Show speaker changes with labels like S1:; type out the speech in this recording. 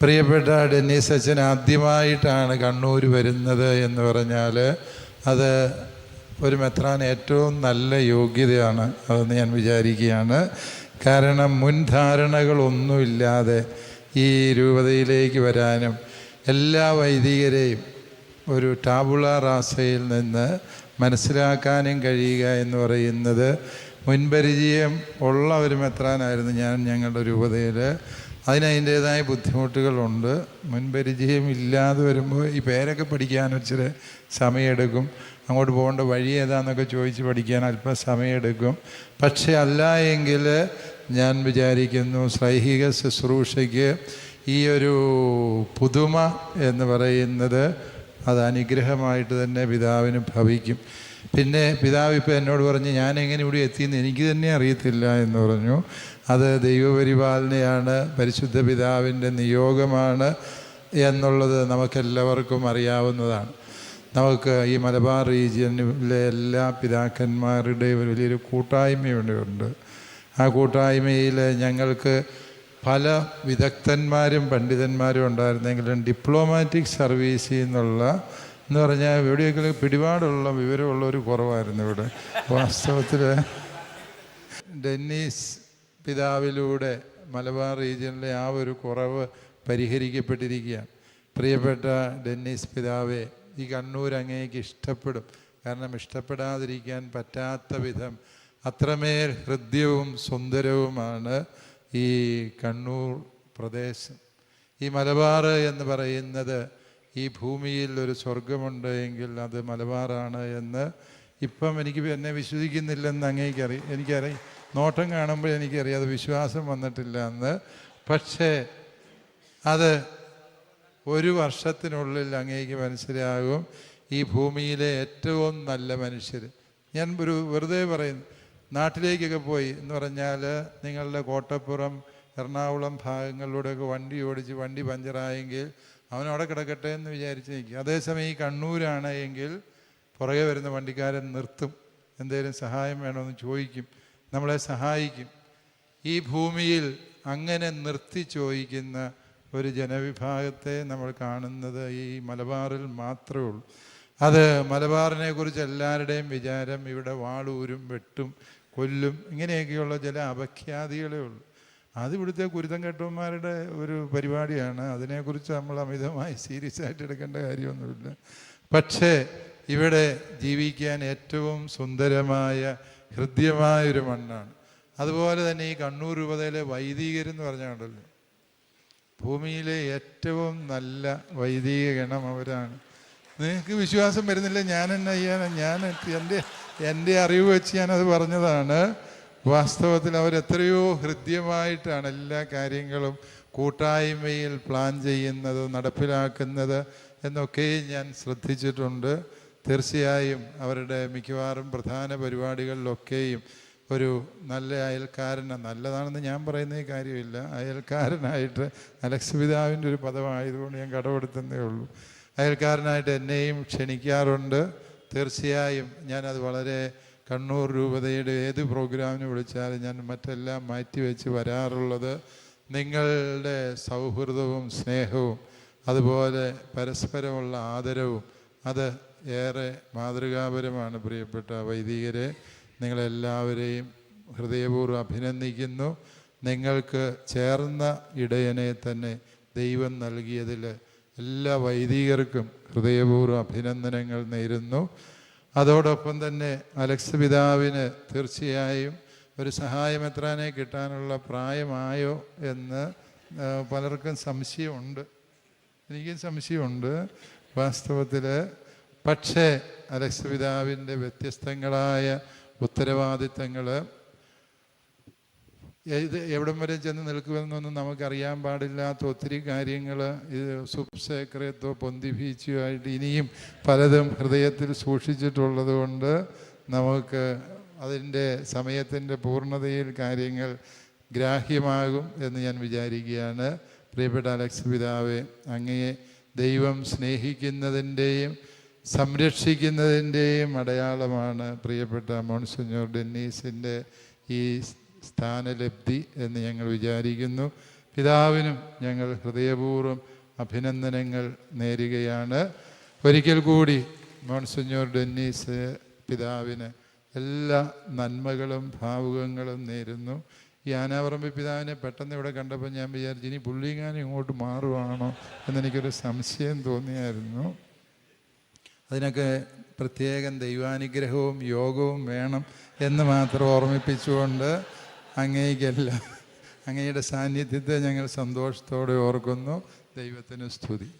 S1: പ്രിയപ്പെട്ട ഡെന്നീസ് അച്ഛൻ ആദ്യമായിട്ടാണ് കണ്ണൂർ വരുന്നത് എന്ന് പറഞ്ഞാൽ അത് ഒരു മെത്രാൻ ഏറ്റവും നല്ല യോഗ്യതയാണ് അതെന്ന് ഞാൻ വിചാരിക്കുകയാണ്. കാരണം മുൻധാരണകളൊന്നുമില്ലാതെ ഈ രൂപതയിലേക്ക് വരാനും എല്ലാ വൈദികരെയും ഒരു ടാബുള റാസയിൽ നിന്ന് മനസ്സിലാക്കാനും കഴിയുക എന്ന് പറയുന്നത് മുൻപരിചയം ഉള്ള ഒരു മെത്രാനായിരുന്നു ഞാൻ ഞങ്ങളുടെ രൂപതയിൽ അതിന് അതിന്റേതായ ബുദ്ധിമുട്ടുകളുണ്ട്. മുൻപരിചയം ഇല്ലാതെ വരുമ്പോൾ ഈ പേരൊക്കെ പഠിക്കാൻ ഇച്ചിരി സമയമെടുക്കും. അങ്ങോട്ട് പോകേണ്ട വഴി ഏതാന്നൊക്കെ ചോദിച്ച് പഠിക്കാൻ അല്പം സമയമെടുക്കും. പക്ഷേ അല്ല എങ്കിൽ ഞാൻ വിചാരിക്കുന്നു ശ്ലൈഹിക ശുശ്രൂഷയ്ക്ക് ഈ ഒരു പുതുമ എന്ന് പറയുന്നത് അത് അനുഗ്രഹമായിട്ട് തന്നെ പിതാവിന് ഭവിക്കും. പിന്നെ പിതാവ് ഇപ്പോൾ എന്നോട് പറഞ്ഞ് ഞാൻ എങ്ങനെ ഇവിടെ എത്തിയെന്ന് എനിക്ക് തന്നെ അറിയത്തില്ല എന്ന് പറഞ്ഞു. അത് ദൈവപരിപാലനയാണ് പരിശുദ്ധ പിതാവിന്റെ നിയോഗമാണ് എന്നുള്ളത് നമുക്കെല്ലാവർക്കും അറിയാവുന്നതാണ്. നമുക്ക് ഈ മലബാർ റീജിയനിലെ എല്ലാ പിതാക്കന്മാരുടെയും വലിയൊരു കൂട്ടായ്മയുണ്ട് ആ കൂട്ടായ്മയിൽ ഞങ്ങൾക്ക് പല വിദഗ്ധന്മാരും പണ്ഡിതന്മാരും ഉണ്ടായിരുന്നെങ്കിലും ഡിപ്ലോമാറ്റിക് സർവീസിൽ നിന്നുള്ള എന്ന് പറഞ്ഞാൽ എവിടെയെങ്കിലും പിടിപാടുള്ള ഒരു കുറവായിരുന്നു ഇവിടെ. വാസ്തവത്തിൽ ഡെന്നീസ് പിതാവിലൂടെ മലബാർ റീജിയനിലെ ആ ഒരു കുറവ് പരിഹരിക്കപ്പെട്ടിരിക്കുകയാണ്. പ്രിയപ്പെട്ട ഡെന്നീസ് പിതാവെ ഈ കണ്ണൂർ അങ്ങേക്ക് ഇഷ്ടപ്പെടും. കാരണം ഇഷ്ടപ്പെടാതിരിക്കാൻ പറ്റാത്ത വിധം അത്രമേൽ ഹൃദ്യവും സുന്ദരവുമാണ് ഈ കണ്ണൂർ പ്രദേശം. ഈ മലബാർ എന്ന് പറയുന്നത് ഈ ഭൂമിയിൽ ഒരു സ്വർഗമുണ്ട് എങ്കിൽ അത് മലബാറാണ് എന്ന് ഇപ്പം എനിക്ക് എന്നെ വിശ്വസിക്കുന്നില്ലെന്ന് അങ്ങേക്കറി എനിക്കറിയാം നോട്ടം കാണുമ്പോൾ എനിക്കറിയാം അത് വിശ്വാസം വന്നിട്ടില്ല എന്ന്. പക്ഷേ അത് ഒരു വർഷത്തിനുള്ളിൽ അങ്ങേക്ക് മനസ്സിലാകും ഈ ഭൂമിയിലെ ഏറ്റവും നല്ല മനുഷ്യർ. ഞാൻ ഒരു വെറുതെ പറയുന്നു നാട്ടിലേക്കൊക്കെ പോയി എന്ന് പറഞ്ഞാൽ നിങ്ങളുടെ കോട്ടപ്പുറം എറണാകുളം ഭാഗങ്ങളിലൂടെയൊക്കെ വണ്ടി ഓടിച്ച് വണ്ടി പഞ്ചറായെങ്കിൽ അവൻ അവിടെ കിടക്കട്ടെ എന്ന് വിചാരിച്ച് നിൽക്കും അതേസമയം ഈ കണ്ണൂരാണ് എങ്കിൽ പുറകെ വരുന്ന വണ്ടിക്കാരൻ നിർത്തും. എന്തെങ്കിലും സഹായം വേണമെന്ന് ചോദിക്കും. നമ്മളെ സഹായിക്കും. ഈ ഭൂമിയിൽ അങ്ങനെ നിർത്തി ചോദിക്കുന്ന ഒരു ജനവിഭാഗത്തെ നമ്മൾ കാണുന്നത് ഈ മലബാറിൽ മാത്രമേ ഉള്ളൂ. അത് മലബാറിനെ കുറിച്ച് എല്ലാവരുടെയും വിചാരം ഇവിടെ വാളൂരും വെട്ടും കൊല്ലും ഇങ്ങനെയൊക്കെയുള്ള ചില അപഖ്യാതികളേ ഉള്ളൂ. അത് ഇവിടുത്തെ കുരുത്തം കെട്ടന്മാരുടെ ഒരു പരിപാടിയാണ്. അതിനെക്കുറിച്ച് നമ്മൾ അമിതമായി സീരിയസ് ആയിട്ട് എടുക്കേണ്ട കാര്യമൊന്നുമില്ല. പക്ഷേ ഇവിടെ ജീവിക്കാൻ ഏറ്റവും സുന്ദരമായ ഹൃദ്യമായൊരു മണ്ണാണ്. അതുപോലെ തന്നെ ഈ കണ്ണൂർ രൂപതയിലെ വൈദികരെന്ന് പറഞ്ഞാണ്ടല്ലോ ഭൂമിയിലെ ഏറ്റവും നല്ല വൈദിക ഗണം അവരാണ്. നിങ്ങൾക്ക് വിശ്വാസം വരുന്നില്ല. ഞാൻ എന്നെ ഞാൻ എന്റെ എന്റെ അറിവ് വെച്ച് ഞാനത് പറഞ്ഞതാണ്. വാസ്തവത്തിൽ അവരെത്രയോ ഹൃദ്യമായിട്ടാണ് എല്ലാ കാര്യങ്ങളും കൂട്ടായ്മയിൽ പ്ലാൻ ചെയ്യുന്നത് നടപ്പിലാക്കുന്നത് എന്നൊക്കെ ഞാൻ ശ്രദ്ധിച്ചിട്ടുണ്ട്. തീർച്ചയായും അവരുടെ മിക്കവാറും പ്രധാന പരിപാടികളിലൊക്കെയും ഒരു നല്ല അയൽക്കാരനെ നല്ലതാണെന്ന് ഞാൻ പറയുന്ന കാര്യമില്ല. അയൽക്കാരനായിട്ട് അലക്സ് പിതാവിന്റെ ഒരു പദമായതുകൊണ്ട് ഞാൻ കടമെടുത്തതേ ഉള്ളൂ. അയൽക്കാരനായിട്ട് എന്നെയും ക്ഷണിക്കാറുണ്ട്. തീർച്ചയായും ഞാനത് വളരെ കണ്ണൂർ രൂപതയുടെ ഏത് പ്രോഗ്രാമിന് വിളിച്ചാലും ഞാൻ മറ്റെല്ലാം മാറ്റിവെച്ച് വരാറുള്ളത് നിങ്ങളുടെ സൗഹൃദവും സ്നേഹവും അതുപോലെ പരസ്പരമുള്ള ആദരവും. അത് ഏറെ മാതൃകാപരമാണ് പ്രിയപ്പെട്ട വൈദികരെ. നിങ്ങളെല്ലാവരെയും ഹൃദയപൂർവം അഭിനന്ദിക്കുന്നു. നിങ്ങൾക്ക് ചേർന്ന ഇടയനെ തന്നെ ദൈവം നൽകിയതിൽ എല്ലാ വൈദികർക്കും ഹൃദയപൂർവം അഭിനന്ദനങ്ങൾ നേരുന്നു. അതോടൊപ്പം തന്നെ അലക്സ് പിതാവിന് തീർച്ചയായും ഒരു സഹായമെത്രാനെ കിട്ടാനുള്ള പ്രായമായോ എന്ന് പലർക്കും സംശയമുണ്ട്. എനിക്കും സംശയമുണ്ട് വാസ്തവത്തിൽ പക്ഷേ അലക്സ് പിതാവിന്റെ വ്യത്യസ്തങ്ങളായ ഉത്തരവാദിത്തങ്ങൾ ഇത് എവിടം വരെ ചെന്ന് നിൽക്കുമെന്നൊന്നും നമുക്കറിയാൻ പാടില്ലാത്ത ഒത്തിരി കാര്യങ്ങൾ ഇത് സൂപ്പ് സേക്രത്തോ ആയിട്ട് ഇനിയും പലതും ഹൃദയത്തിൽ സൂക്ഷിച്ചിട്ടുള്ളത് കൊണ്ട് നമുക്ക് അതിന്റെ സമയത്തിന്റെ പൂർണതയിൽ കാര്യങ്ങൾ ഗ്രാഹ്യമാകും എന്ന് ഞാൻ വിചാരിക്കുകയാണ്. പ്രിയപ്പെട്ട അലക്സ് പിതാവെ അങ്ങയെ ദൈവം സ്നേഹിക്കുന്നതിന്റെയും സംരക്ഷിക്കുന്നതിന്റെയും അടയാളമാണ് പ്രിയപ്പെട്ട മോൺസിഞ്ഞോർ ഡെന്നീസിന്റെ ഈ സ്ഥാനലബ്ധി എന്ന് ഞങ്ങൾ വിചാരിക്കുന്നു. പിതാവിനും ഞങ്ങൾ ഹൃദയപൂർവം അഭിനന്ദനങ്ങൾ നേരുകയാണ്. ഒരിക്കൽ കൂടി മോൺസിഞ്ഞോർ ഡെന്നീസ് പിതാവിന് എല്ലാ നന്മകളും ഭാവുകങ്ങളും നേരുന്നു. ഈ ആനാപറമ്പ് പിതാവിനെ പെട്ടെന്ന് ഇവിടെ കണ്ടപ്പോൾ ഞാൻ വിചാരിച്ചു ഇനി പുള്ളിങ്ങാനും ഇങ്ങോട്ട് മാറുവാണോ? എന്നെനിക്കൊരു സംശയം തോന്നിയായിരുന്നു. അതിനൊക്കെ പ്രത്യേകം ദൈവാനുഗ്രഹവും യോഗവും വേണം എന്ന് മാത്രം ഓർമ്മിപ്പിച്ചുകൊണ്ട് അങ്ങേക്കെല്ലാം അങ്ങയുടെ സാന്നിധ്യത്തെ ഞങ്ങൾ സന്തോഷത്തോടെ ഓർക്കുന്നു. ദൈവത്തിന് സ്തുതി.